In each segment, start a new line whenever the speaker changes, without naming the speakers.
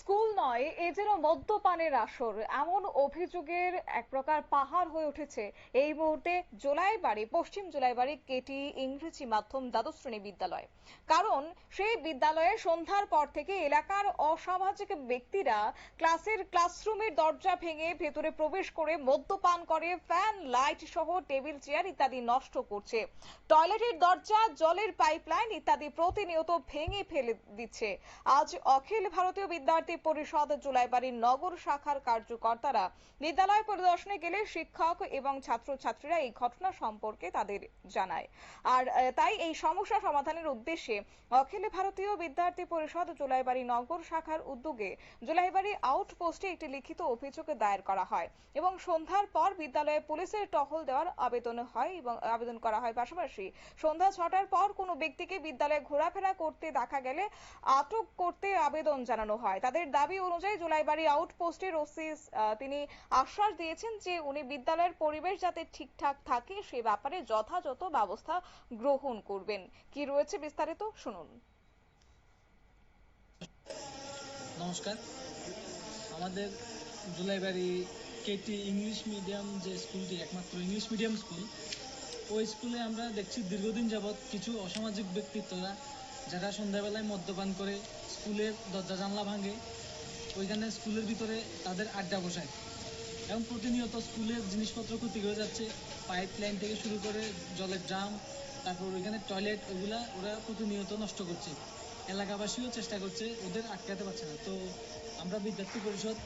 School নয়, এ যেন মদ্যপানের আসর। এমন অভিযোগের এক প্রকার পাহাড় হয়ে উঠেছে। এই মুহূর্তে জোলাইবাড়ি, পশ্চিম জোলাইবাড়ি, কেটি ইংরেজি মাধ্যম দ্বাদশ শ্রেণি বিদ্যালয়। কারণ সেই বিদ্যালয়ে সন্ধ্যার পর থেকে এলাকার অসামাজিক ব্যক্তিরা ক্লাসের ক্লাসরুমের দরজা ভেঙে ভেতরে প্রবেশ করে মদ্যপান করে, ফ্যান, লাইট সহ টেবিল, চেয়ার ইত্যাদি নষ্ট করছে। টয়লেটের দরজা, জলের পাইপলাইন ইত্যাদি প্রতিনিয়ত ভেঙে ফেলে দিচ্ছে। আজ অখিল ভারতীয় বিদ্যার্থী পরিষদ জুলাইবাড়ির নগর শাখার কার্যকর্তারা বিদ্যালয় পরিদর্শনে গেলে শিক্ষক এবং ছাত্রছাত্রীরা এই ঘটনা সম্পর্কে তাদের জানায়। আর তাই এই সমস্যা সমাধানের উদ্দেশ্যে অখিল ভারতীয় বিদ্যার্থী পরিষদ জুলাইবাড়ি নগর শাখার উদ্যোগে জুলাইবাড়ি আউটপোস্টে একটি লিখিত অভিযোগ দায়ের করা হয় এবং সন্ধ্যার পর বিদ্যালয়ে পুলিশের টহল দেওয়ার আবেদন হয় এবং, আবেদন করা হয়। পাশাপাশি সন্ধ্যা ছটার পর কোনো ব্যক্তিকে বিদ্যালয়ে ঘোরাফেরা করতে দেখা গেলে আটক করতে আবেদন জানানো হয়। তাদের দাবি অনুযায়ী জুলাইবাড়ি আউটপোস্টের ওসি তিনি আশ্বাস দিয়েছেন যে উনি বিদ্যালয়ের পরিবেশ যাতে ঠিকঠাক থাকে সে ব্যাপারে যথাযথ ব্যবস্থা গ্রহণ করবেন। কি রয়েছে বিস্তারিত? শুনুন।
নমস্কার। আমাদের জুলাইবাড়ি কেটি ইংলিশ মিডিয়াম যে স্কুলটি, একমাত্র ইংলিশ মিডিয়াম স্কুল, ওই স্কুলে আমরা দেখছি দীর্ঘদিন যাবৎ কিছু অসামাজিক ব্যক্তিত্বরা যারা সন্ধ্যাবেলায় মদ্যপান করে স্কুলের দরজা জানলা ভাঙে, ওইখানে স্কুলের ভিতরে তাদের আড্ডা বসায়। এবং প্রতিনিয়ত স্কুলের জিনিসপত্র ক্ষতি হয়ে যাচ্ছে। পাইপ লাইন থেকে শুরু করে জলের ড্রাম, তারপর ওইখানে টয়লেট, ওগুলা ওরা প্রতিনিয়ত নষ্ট করছে। এলাকাবাসীও চেষ্টা করছে, ওদের আটকাতে পারছে না। তো আমরা বিদ্যার্থী পরিষদ,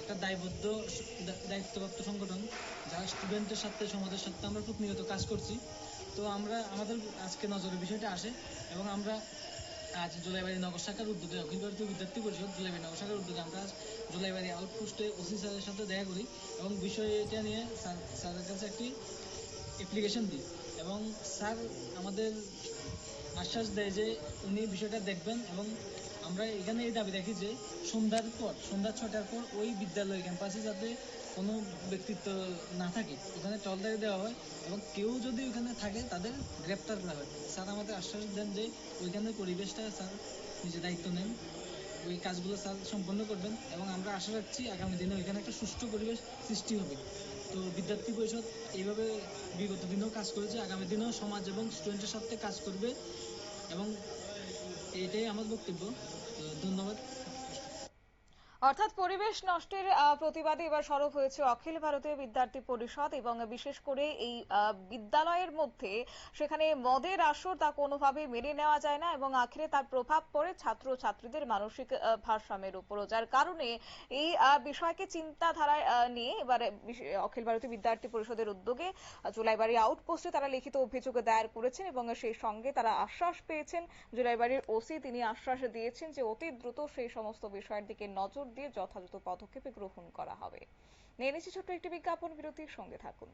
একটা দায়বদ্ধ দায়িত্বপ্রাপ্ত সংগঠন, যারা স্টুডেন্টের সাথে, সমাজের সাথে আমরা প্রতিনিয়ত কাজ করছি। তো আমরা, আমাদের আজকে নজরে বিষয়টা আসে এবং আমরা আজ জুলাইবাড়ি নগর শাখার উদ্যোগে অখিল ভারতীয় বিদ্যার্থী পরিষদ, জুলাইবাড়ি নগর শাখার উদ্যোগে আমরা জুলাইবাড়ি আউটপোস্টে ওসি স্যারের সাথে দেখা করি এবং বিষয়টা নিয়ে স্যার, স্যারের কাছে একটি অ্যাপ্লিকেশন দিই এবং স্যার আমাদের আশ্বাস দেয় যে উনি বিষয়টা দেখবেন এবং আমরা এখানে এই দাবি রাখি যে সন্ধ্যার পর, সন্ধ্যা ছটার পর ওই বিদ্যালয় ক্যাম্পাসে যাতে কোনো ব্যক্তিত্ব না থাকে ওখানে টলদারি দেওয়া হয় এবং কেউ যদি ওখানে থাকে, তাদের গ্রেপ্তার করা হয়। স্যার আমাদের আশ্বাস দেন যে ওইখানের পরিবেশটা স্যার নিজে দায়িত্ব নেন, ওই কাজগুলো স্যার সম্পন্ন করবেন এবং আমরা আশা রাখছি আগামী দিনে ওইখানে একটা সুষ্ঠু পরিবেশ সৃষ্টি হবে। তো বিদ্যার্থী পরিষদ এইভাবে বিগত দিনেও কাজ করেছে, আগামী দিনেও সমাজ এবং স্টুডেন্টের সাথে কাজ করবে এবং এটাই আমার বক্তব্য। ধন্যবাদ।
অর্থাৎ পরিবেশ নষ্টের প্রতিবাদে এবার সরব হয়েছে অখিল ভারতীয় বিদ্যার্থী পরিষদ এবং বিশেষ করে এই বিদ্যালয়ের মধ্যে সেখানে মদের আসর তা কোনোভাবে মেনে নেওয়া যায় না এবং আখেরে তার প্রভাব পড়ে ছাত্র ছাত্রীদের মানসিক ভারসাম্যের উপরও। যার কারণে এই বিষয়কে চিন্তাধারায় নিয়ে এবার অখিল ভারতীয় বিদ্যার্থী পরিষদের উদ্যোগে জুলাইবাড়ি আউটপোস্টে তারা লিখিত অভিযোগ দায়ের করেছেন এবং সেই সঙ্গে তারা আশ্বাস পেয়েছেন। জুলাইবাড়ির ওসি তিনি আশ্বাস দিয়েছেন যে অতি দ্রুত সেই সমস্ত বিষয়ের দিকে নজর দিয়ে যথাযথ পদক্ষেপ গ্রহণ করা হবে। নিয়ে নিচ্ছি ছোট্ট একটি বিজ্ঞাপন বিরতির সঙ্গে থাকুন।